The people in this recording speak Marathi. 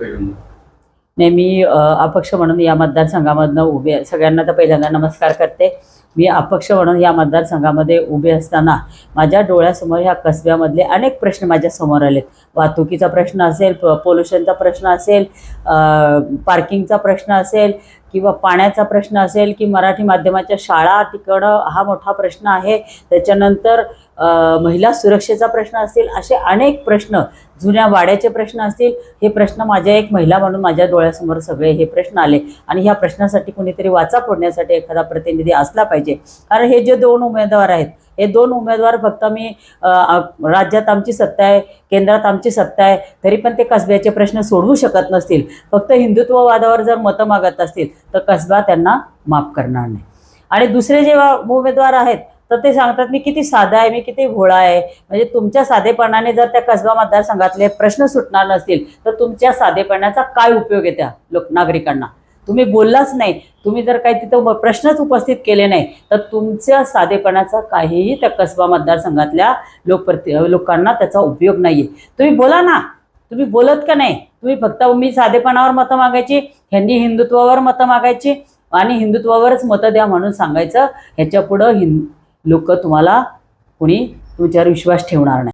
नेहमी नाही मी अपक्ष म्हणून या मतदारसंघामधनं उभे सगळ्यांना तर पहिल्यांदा नमस्कार करते. मी अपक्ष म्हणून या मतदारसंघामध्ये उभे असताना माझ्या डोळ्यासमोर ह्या कसब्यामधले अनेक प्रश्न माझ्यासमोर आलेत. वाहतुकीचा प्रश्न असेल पोल्युशनचा प्रश्न असेल पार्किंगचा प्रश्न असेल किंवा पाण्याचा प्रश्न असेल की मराठी माध्यमाच्या शाळा टिकणं हा मोठा प्रश्न आहे. त्याच्यानंतर महिला सुरक्षेचा प्रश्न असतील असे अनेक प्रश्न जुन्या वाड्याचे प्रश्न असतील हे प्रश्न माझ्या एक महिला म्हणून माझ्या डोळ्यासमोर सगळे हे प्रश्न आले. आणि ह्या प्रश्नासाठी कोणीतरी वाचा फोडण्यासाठी एखादा प्रतिनिधी असला पाहिजे. कारण हे जे दोन उमेदवार आहेत हे दोन उमेदवार फक्त मी राज्यात आमची सत्ता आहे केंद्रात आमची सत्ता आहे तरी पण ते कसब्याचे प्रश्न सोडवू शकत नसतील. फक्त हिंदुत्ववादावर जर मतं मागत असतील तर कसबा त्यांना माफ करणार नाही. आणि दुसरे जेव्हा उमेदवार आहेत तर ते सांगतात मी किती साधा आहे मी किती भोळा आहे. म्हणजे तुमच्या साधेपणाने जर त्या कसबा मतदारसंघातले प्रश्न सुटणार नसतील तर तुमच्या साधेपणाचा काय उपयोग आहे त्या लोक नागरिकांना? तुम्ही बोललाच नाही. तुम्ही जर काही तिथं प्रश्नच उपस्थित केले नाही तर तुमच्या साधेपणाचा काहीही त्या कसबा मतदारसंघातल्या लोकप्रति लोकांना त्याचा उपयोग नाही आहे तुम्ही बोला ना. तुम्ही बोलत का नाही? तुम्ही फक्त मी साधेपणावर मतं मागायची ह्यांनी हिंदुत्वावर मतं मागायची आणि हिंदुत्वावरच मतं द्या म्हणून सांगायचं. ह्याच्या पुढं हिंद लोक तुम्हाला कोणी तुमच्यावर विश्वास ठेवणार नाही.